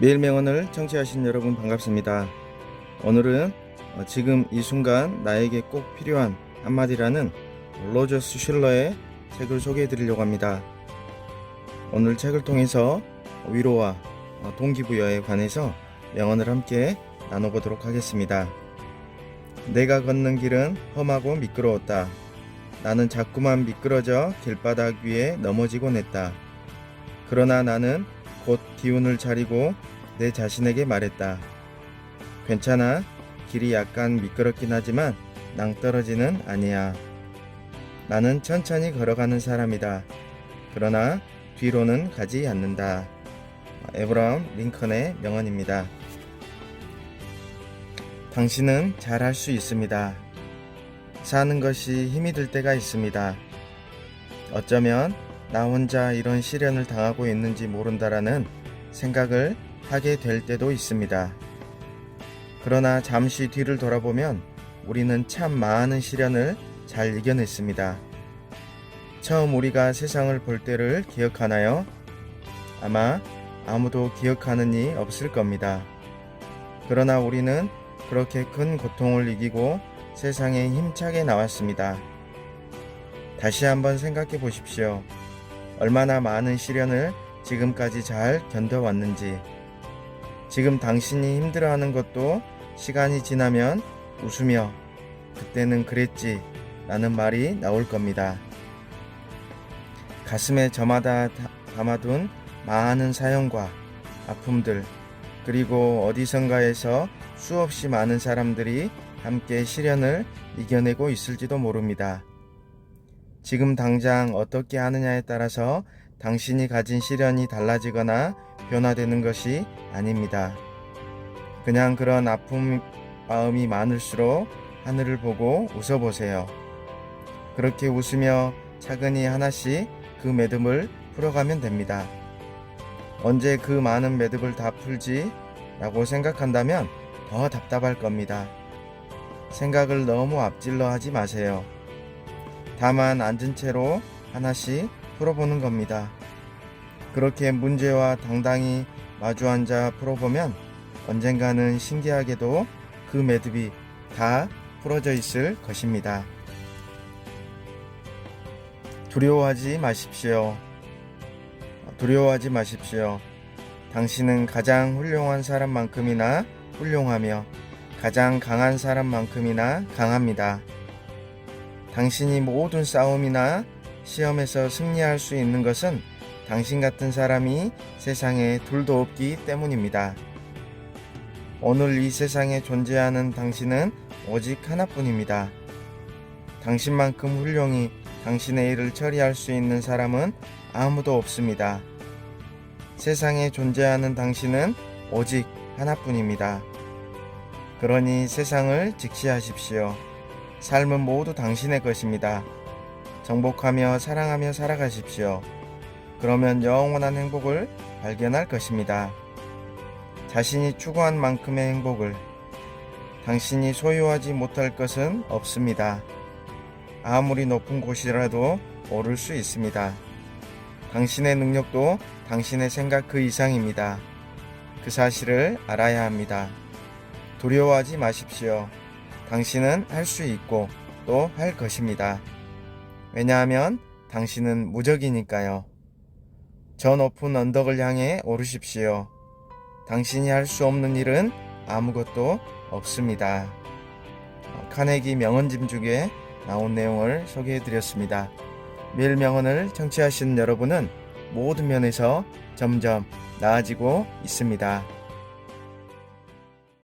매일 명언을 청취하신 여러분 반갑습니다. 오늘은 어, 지금 이 순간 나에게 꼭 필요한 한마디라는 로저스 슐러의 책을 소개해 드리려고 합니다. 오늘 책을 통해서 위로와 어, 동기부여에 관해서 명언을 함께 나눠보도록 하겠습니다. 내가 걷는 길은 험하고 미끄러웠다. 나는 자꾸만 미끄러져 길바닥 위에 넘어지곤 했다. 그러나 나는 곧 기운을 차리고 내 자신에게 말했다. 괜찮아. 길이 약간 미끄럽긴 하지만 낭떠러지는 아니야. 나는 천천히 걸어가는 사람이다. 그러나 뒤로는 가지 않는다. 에브라함 링컨의 명언입니다. 당신은 잘할 수 있습니다. 사는 것이 힘이 들 때가 있습니다. 어쩌면 나 혼자 이런 시련을 당하고 있는지 모른다라는 생각을 하게 될 때도 있습니다. 그러나 잠시 뒤를 돌아보면 우리는 참 많은 시련을 잘 이겨냈습니다. 처음 우리가 세상을 볼 때를 기억하나요? 아마 아무도 기억하는 이 없을 겁니다. 그러나 우리는 그렇게 큰 고통을 이기고 세상에 힘차게 나왔습니다. 다시 한번 생각해 보십시오. 얼마나 많은 시련을 지금까지 잘 견뎌왔는지. 지금 당신이 힘들어하는 것도 시간이 지나면 웃으며 그때는 그랬지 라는 말이 나올 겁니다. 가슴에 저마다 다- 담아둔 많은 사연과 아픔들 그리고 어디선가에서 수없이 많은 사람들이 함께 시련을 이겨내고 있을지도 모릅니다. 지금 당장 어떻게 하느냐에 따라서 당신이 가진 시련이 달라지거나 변화되는 것이 아닙니다. 그냥 그런 아픔 마음이 많을수록 하늘을 보고 웃어보세요. 그렇게 웃으며 차근히 하나씩 그 매듭을 풀어가면 됩니다. 언제 그 많은 매듭을 다 풀지? 라고 생각한다면 더 답답할 겁니다. 생각을 너무 앞질러 하지 마세요. 다만 앉은 채로 하나씩 풀어보는 겁니다. 그렇게 문제와 당당히 마주 앉아 풀어보면 언젠가는 신기하게도 그 매듭이 다 풀어져 있을 것입니다. 두려워하지 마십시오. 두려워하지 마십시오. 당신은 가장 훌륭한 사람만큼이나 훌륭하며 가장 강한 사람만큼이나 강합니다. 당신이 모든 싸움이나 시험에서 승리할 수 있는 것은 당신 같은 사람이 세상에 둘도 없기 때문입니다. 오늘 이 세상에 존재하는 당신은 오직 하나뿐입니다. 당신만큼 훌륭히 당신의 일을 처리할 수 있는 사람은 아무도 없습니다. 세상에 존재하는 당신은 오직 하나뿐입니다. 그러니 세상을 직시하십시오. 삶은 모두 당신의 것입니다. 정복하며 사랑하며 살아가십시오. 그러면 영원한 행복을 발견할 것입니다. 자신이 추구한 만큼의 행복을 당신이 소유하지 못할 것은 없습니다. 아무리 높은 곳이라도 오를 수 있습니다. 당신의 능력도 당신의 생각 그 이상입니다. 그 사실을 알아야 합니다. 두려워하지 마십시오. 당신은 할 수 있고 또 할 것입니다. 왜냐하면 당신은 무적이니까요. 저 높은 언덕을 향해 오르십시오. 당신이 할 수 없는 일은 아무것도 없습니다. 카네기 명언짐 중에 나온 내용을 소개해 드렸습니다. 매일 명언을 청취하시는 여러분은 모든 면에서 점점 나아지고 있습니다.